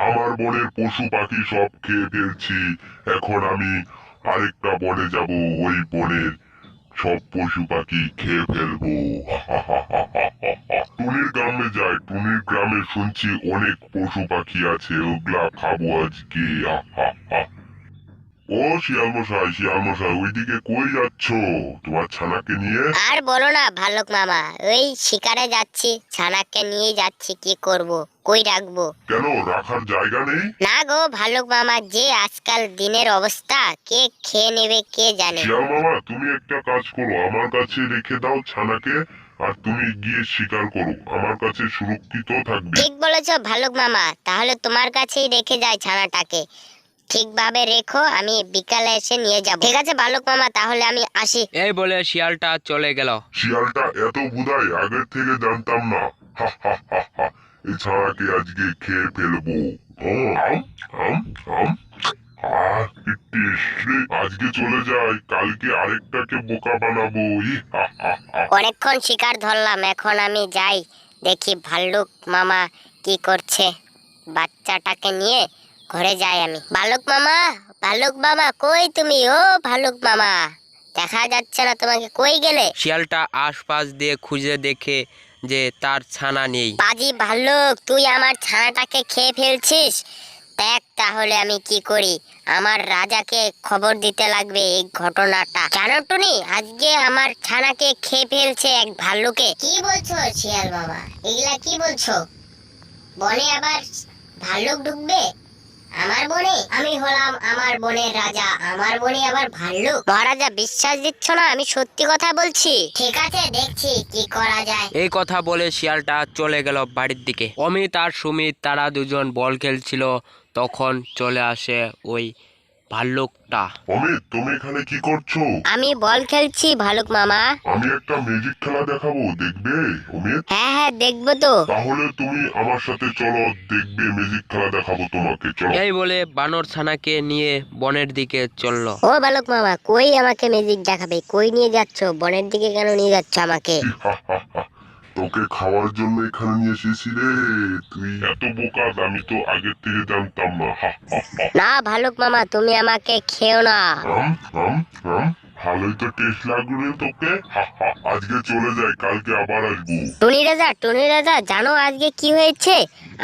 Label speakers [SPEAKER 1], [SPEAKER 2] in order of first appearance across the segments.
[SPEAKER 1] আমার বনের পশু পাখি সব খেয়ে ফেলছি। এখন আমি আরেকটা বনে যাব, ওই বনের সব পশু পাখি খেয়ে ফেলব। টুনির গ্রামে যাই, টুনির গ্রামে শুনছি অনেক পশু পাখি আছে, ওগুলা খাব আজকে। ও শিয়াল মশাই শিয়াল মশাই ওইদিকে কই যাচ্ছ? তোমার ছানাকে নিয়ে?
[SPEAKER 2] আর বলো না ভালুক মামা ওই শিকারে যাচ্ছি ছানাকে নিয়ে যাচ্ছি কি করব? কই রাখব?
[SPEAKER 1] কেন রাখার জায়গা নেই?
[SPEAKER 2] না গো ভালুক মামা যে আজকাল দিনের অবস্থা কে খেয়ে নেবে কে জানে?
[SPEAKER 1] শিয়াল মামা তুমি একটা কাজ করো আমার কাছে রেখে দাও ছানাকে আর তুমি গিয়ে শিকার করো আমার কাছে সুরক্ষিত থাকবে।
[SPEAKER 2] ঠিক বলেছ ভালুক মামা তাহলে তোমার কাছেই রেখে যায় ছানাটাকে। ঠিকভাবে রেখো আমি বিকালে এসে নিয়ে যাব। ঠিক আছে ভালুক মামা তাহলে আমি আসি।
[SPEAKER 3] এই বলে শিয়ালটা চলে গেল।
[SPEAKER 1] শিয়ালটা এত বুধাই আগের থেকে জানতাম না। হা হা হা হা। এই আজকে খেয়ে ফেলব। কি। আজকে চলে যাই কালকে আরেকটাকে বোকা বানাবো।
[SPEAKER 2] অনেকক্ষণ শিকার ধরলাম এখন আমি যাই দেখি ভাল্লুক মামা কি করছে। বাচ্চাটাকে নিয়ে ঘরে যাই আমি। ভালুক মামা ভালুক মামা কই তুমি? ও ভালুক মামা দেখা যাচ্ছে না তোমাকে। কই গেলে?
[SPEAKER 3] শিয়ালটা আশপাশ দিয়ে খুঁজে দেখে যে তার ছানা নেই।
[SPEAKER 2] বাজি ভাল্লুক তুই আমার ছানাটাকে খেয়ে ফেলছিস? দেখ তাহলে আমি কি করি। আমার রাজাকে খবর দিতে লাগবে এই ঘটনাটা। জানো টুনি আজকে আমার ছানাকে খেয়ে ফেলছে এক ভাল্লুকে। কি বলছো শিয়াল বাবা এগুলা কি বলছো? বনে আবার ভাল্লুক ঢুকবে? আমার বনে আমি হলাম আমার বনের রাজা আমার বনে আবার ভাল্লুক। মহারাজা বিশ্বাস দিচ্ছ না? আমি সত্যি কথা বলছি। ঠিক আছে দেখছি কি করা যায়।
[SPEAKER 3] এই কথা বলে শিয়ালটা চলে গেল বাড়ির দিকে। অমিত আর সুমিত তারা দুজন বল খেলছিল তখন চলে আসে ওই ভাল্লুকটা।
[SPEAKER 1] অমিত তুমি এখানে কি করছ?
[SPEAKER 2] আমি বল খেলছি ভালুক মামা।
[SPEAKER 1] আমি একটা ম্যাজিক খেলা দেখাবো দেখবে অমিত?
[SPEAKER 2] হ্যাঁ হ্যাঁ দেখব তো।
[SPEAKER 1] তাহলে তুমি আমার সাথে চলো দেখবে ম্যাজিক খেলা দেখাবো তোমাকে চলো।
[SPEAKER 3] এই বলে বানর ছানাকে নিয়ে বনের দিকে চলল।
[SPEAKER 2] ও বালক মামা কই আমাকে ম্যাজিক দেখাবে? কই নিয়ে যাচ্ছ? বনের দিকে কেন নিয়ে যাচ্ছ আমাকে?
[SPEAKER 1] তোকে খাওয়ার জন্য এখানে নিয়ে এসেছি রে তুই এত বোকা আমি তো আগের থেকে জানতাম না।
[SPEAKER 2] না ভালুক মামা তুমি আমাকে খেও না।
[SPEAKER 1] ভালোই তো টেস্ট লাগল তোকে। আজকে চলে যাই কালকে আবার আসব
[SPEAKER 2] টুনি রাজা টুনি রাজা জানো আজকে কি হয়েছে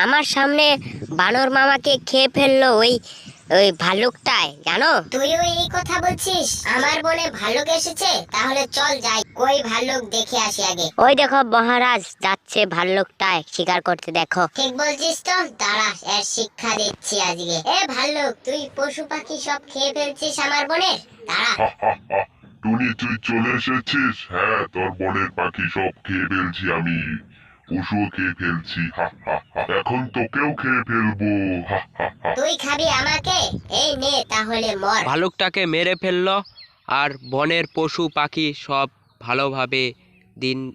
[SPEAKER 2] আমার সামনে বানর মামাকে খেয়ে ফেলল ওই ওই ভালুকটায় জানো? তুইও এই কথা বলছিস? আমার বনে ভালুক এসেছে তাহলে চল যাই। কই ভালুক দেখে আসি আগে। ওই দেখো মহারাজ যাচ্ছে ভাল্লুকটায় শিকার করতে দেখো। ঠিক বলছিস তো? দাঁড়া এর শিক্ষা দিচ্ছি আজকে। এ ভাল্লুক তুই পশু পাখি সব খেয়ে ফেলছিস আমার বনের দাঁড়া।
[SPEAKER 1] টুনি তুই চলে এসেছিস? হ্যাঁ তোর বনের পাখি সব খেয়ে ফেলছি আমি। পশুও খেয়ে ফেলছি। হা, হা, হা। এখন তোকেও খেয়ে ফেলব।
[SPEAKER 2] তুই খাবি আমাকে? এই নে তাহলে মর।
[SPEAKER 3] ভালুকটাকে মেরে ফেলল আর বনের পশু পাখি সব ভালোভাবে দিন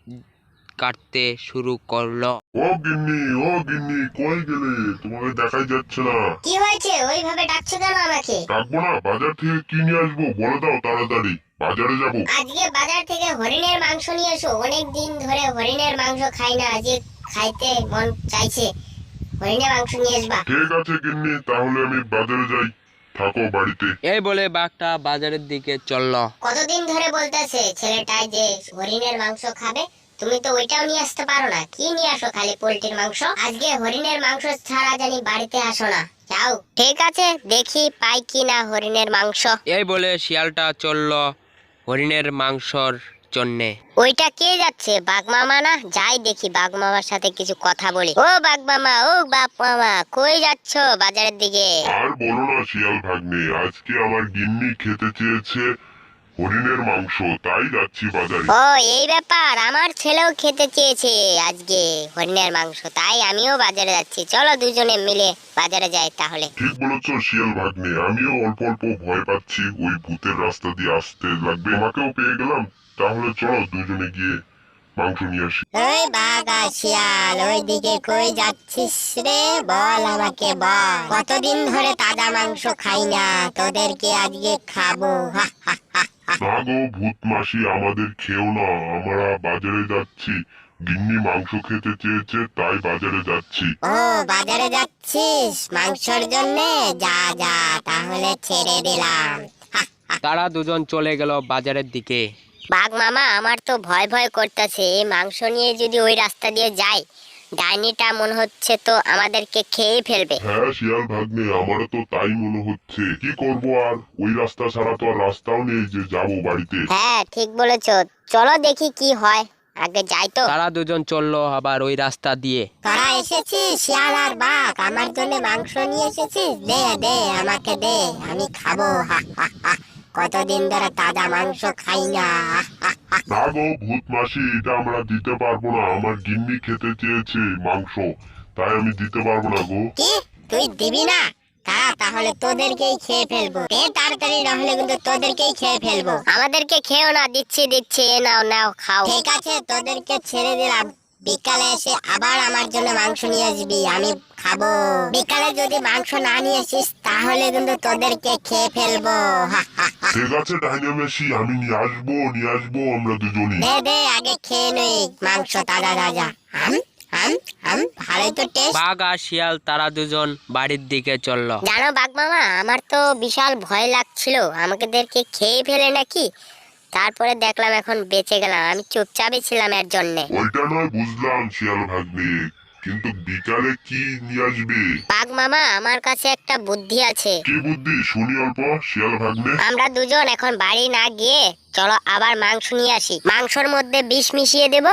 [SPEAKER 3] কাটতে শুরু করল।
[SPEAKER 1] ও গিন্নি ও গিন্নি কই গেলে? তোমাকে দেখাই যাচ্ছে না।
[SPEAKER 2] কি হয়েছে? ওইভাবে ডাকছো কেন আমাকে?
[SPEAKER 1] ডাকবো না বাজার থেকে কি নিয়ে আসব। বলে দাও তাড়াতাড়ি। বাজারে যাব।
[SPEAKER 2] আজকে বাজার থেকে হরিণের মাংস নিয়ে এসো। অনেক দিন ধরে হরিণের মাংস খাই না আজকে খাইতে মন চাইছে। হরিণের মাংস নিয়ে আসবা।
[SPEAKER 1] ঠিক আছে গিন্নি তাহলে আমি বাজারে যাই। থাকো বাড়িতে।
[SPEAKER 3] এই বলে বাঘটা বাজারের দিকে চলল।
[SPEAKER 2] কতদিন ধরে বলতেছে ছেলেটাই যে হরিণের মাংস খাবে? তুমি তো ওইটাও নিয়ে আসতে পারো না। কি নিয়ে আসো খালি পোল্ট্রির মাংস? আজকে হরিণের মাংস ছাড়া জানি বাড়িতে আসো না। যাও। ঠিক আছে দেখি পাই কি না হরিণের মাংস।
[SPEAKER 3] এই বলে শিয়ালটা চলল। হরিণের মাংসর জন্যে।
[SPEAKER 2] ওইটা কে যাচ্ছে? বাঘ মামা না? যাই দেখি বাঘ মামার সাথে কিছু কথা বলি। ও বাঘ মামা ও বাপ মামা কই যাচ্ছ বাজারের দিকে?
[SPEAKER 1] আর বলো না শিয়াল ভাগ্নে আজকে আমার গিন্নি খেতে চেয়েছে হরিণের মাংস তাই যাচ্ছি বাজারে।
[SPEAKER 2] ও এই ব্যাপার আমার ছেলেও খেতে চেয়েছে আজকে হরিণের মাংস তাই আমিও বাজারে যাচ্ছি। চলো দুজনে মিলে বাজারে যাই তাহলে।
[SPEAKER 1] ঠিক বলেছ শিয়াল ভাগ্নে আমিও অল্প অল্প ভয় পাচ্ছি ওই ভূতের রাস্তা দিয়ে আসতে লাগবে আমাকেও পেয়ে গেলাম। তাহলে চলো দুজনে গিয়ে মাংস নিয়ে আসি।
[SPEAKER 2] ওই বাঘ শিয়াল ওই দিকে কই যাচ্ছিস রে? বল আমাকে বল। কতদিন ধরে তাজা মাংস খাই না তোদেরকে আজকে খাব। হা হা হা।
[SPEAKER 1] না গো ভূত মাসি আমাদের খেও না আমরা বাজারে যাচ্ছি। গিন্নি মাংস খেতে চেয়েছে তাই বাজারে যাচ্ছি।
[SPEAKER 4] ও বাজারে যাচ্ছিস? মাংসর জন্য? যা যা তাহলে ছেড়ে দিলাম।
[SPEAKER 3] তারা দুজন চলে গেল বাজারের দিকে।
[SPEAKER 4] বাঘ মামা আমার তো ভয় ভয় করতেছে। এই মাংস নিয়ে যদি ওই রাস্তা দিয়ে যাই ডাইনিটা মনে হচ্ছে তো আমাদেরকে খেয়ে ফেলবে।
[SPEAKER 1] হ্যাঁ শিয়াল ভাগ্নে আমারও তো তাই মনে হচ্ছে। কি করব আর? ওই রাস্তা ছাড়া তো আর রাস্তাও নেই যে যাব বাড়িতে।
[SPEAKER 4] হ্যাঁ ঠিক বলেছ। চলো দেখি কি হয়। আগে যাই তো।
[SPEAKER 3] তারা দুজন চলল আবার ওই রাস্তা দিয়ে।
[SPEAKER 4] তোরা এসেছিস শিয়াল আর বাঘ? আমার জন্য মাংস নিয়ে এসেছিস? দে দে আমাকে দে আমি খাব। হা, হা, হা। কতদিন ধরে তাজা মাংস খাই না। হা, হা, হা।
[SPEAKER 1] না গো, ভূত মাসি, এটা আমরা দিতে পারব না। আমার গিন্নি খেতে চেয়েছে মাংস, তাই আমি দিতে পারব না গো।
[SPEAKER 4] কি? তুই দিবি না? তাহলে তোদেরকেই খেয়ে ফেলব। দে তাড়াতাড়ি না হলে কিন্তু তোদেরকেই খেয়ে ফেলব। আমাদেরকে খেও না, দিচ্ছি দিচ্ছি, এ নাও নাও, খাও। ঠিক আছে, তোদেরকে ছেড়ে দিলাম। বিকালে এসে আবার আমার জন্য মাংস নিয়ে আসবি, আমি খাব। বিকালে যদি মাংস না নিয়ে আসিস, তাহলে কিন্তু তোদেরকে খেয়ে ফেলব। হা।
[SPEAKER 1] ঠিক আছে ডাইনামেসি আমি নিয়ে আসব নিয়ে আসব আমরা দুজনই।
[SPEAKER 4] দে দে আগে খেয়ে নই মাংস তাজা তাজা। হাম হাম হাম ভালোই তো টেস্ট
[SPEAKER 3] বাঘ আর শিয়াল তারা দুজন বাড়ির দিকে চলল।
[SPEAKER 4] জানো বাঘ মামা আমার তো বিশাল ভয় লাগছিল। আমাদেরকে খেয়ে ফেলে নাকি? তারপরে দেখলাম এখন বেঁচে গেলাম। আমি চুপচাপই ছিলাম এর জন্য।
[SPEAKER 1] ওইটা নয় বুঝলাম শিয়াল ভাগ্নে কিন্তু বিকালে কি নিয়ে আসবে?
[SPEAKER 4] বাঘ মামা আমার কাছে একটা বুদ্ধি আছে।
[SPEAKER 1] কি বুদ্ধি? শুনি অল্প শিয়াল ভাগ্নে।
[SPEAKER 4] আমরা দুজন এখন বাড়ি না গিয়ে চলো আবার মাংস নিয়ে আসি। মাংসর মধ্যে বিষ মিশিয়ে দেব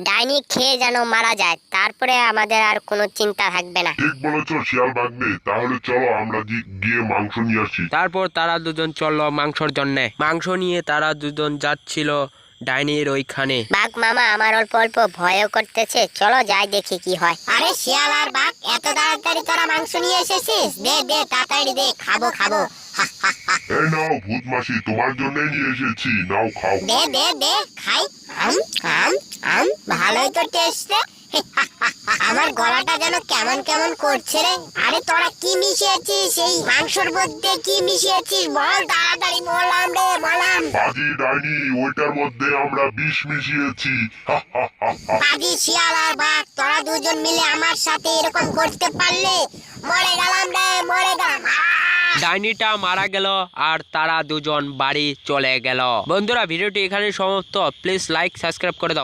[SPEAKER 4] ডাইনি খেয়ে যেন মারা যায়। তারপরে আমাদের আর কোনো চিন্তা থাকবে না।
[SPEAKER 1] ঠিক বলেছ শিয়াল ভাগ্নে। তাহলে চলো আমরা গি- গিয়ে মাংস নিয়ে আসি।
[SPEAKER 3] তারপর তারা দুজন চলল মাংসর জন্যে। মাংস নিয়ে তারা দুজন যাচ্ছিল ডাইনির ওইখানে।
[SPEAKER 4] বাঘ মামা আমার অল্প অল্প ভয় করতেছে। চলো যাই দেখি কি হয়। আরে শিয়াল আর বাঘ, এত তাড়াতাড়ি তোরা মাংস নিয়ে এসেছিস? দে দে, তাড়াতাড়ি দে, খাব খাব।
[SPEAKER 1] এই নাও ভূত মাসি তোমার জন্যই নিয়ে এসেছি। নাও খাও।
[SPEAKER 4] দে দে দে খাই। আম আম আম ভালোই তো টেস্ট আমার গলাটা যেন কেমন কেমন করছে রে। আরে তোরা কি মিশিয়েছিস? এই মাংসর মধ্যে কি মিশিয়েছিস? বল তাড়াতাড়ি বললাম রে বললাম।
[SPEAKER 1] বাজি ডাইনি ওইটার মধ্যে আমরা বিষ মিশিয়েছি।
[SPEAKER 4] বাজি শিয়াল আর বাঘ তোরা দুজন মিলে আমার সাথে এরকম করতে পারলে? মরে গেলাম রে মরে গেলাম!
[SPEAKER 3] ডাইনিটা মারা গেল আর তারা দুজন বাড়ি চলে গেল। বন্ধুরা, ভিডিওটি এখানে সমাপ্ত। প্লিজ লাইক সাবস্ক্রাইব করে দাও।